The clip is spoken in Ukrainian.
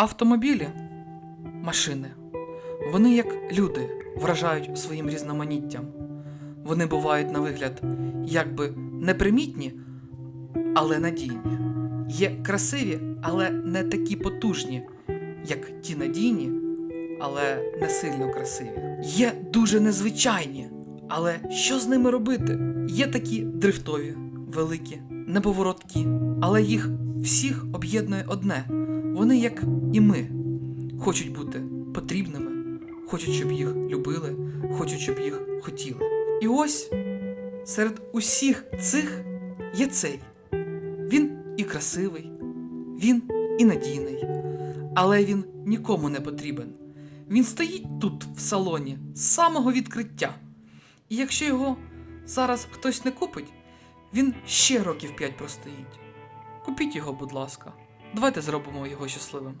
Автомобілі, машини. Вони, як люди, вражають своїм різноманіттям. Вони бувають на вигляд якби непримітні, але надійні. Є красиві, але не такі потужні, як ті надійні, але не сильно красиві. Є дуже незвичайні, але що з ними робити? Є такі дрифтові, великі, неповороткі, але їх всіх об'єднує одне. Вони, як і ми, хочуть бути потрібними, хочуть, щоб їх любили, хочуть, щоб їх хотіли. І ось серед усіх цих є цей. Він і красивий, він і надійний, але він нікому не потрібен. Він стоїть тут, в салоні, з самого відкриття. І якщо його зараз хтось не купить, він ще років п'ять простоїть. Купіть його, будь ласка. Давайте зробимо його щасливим.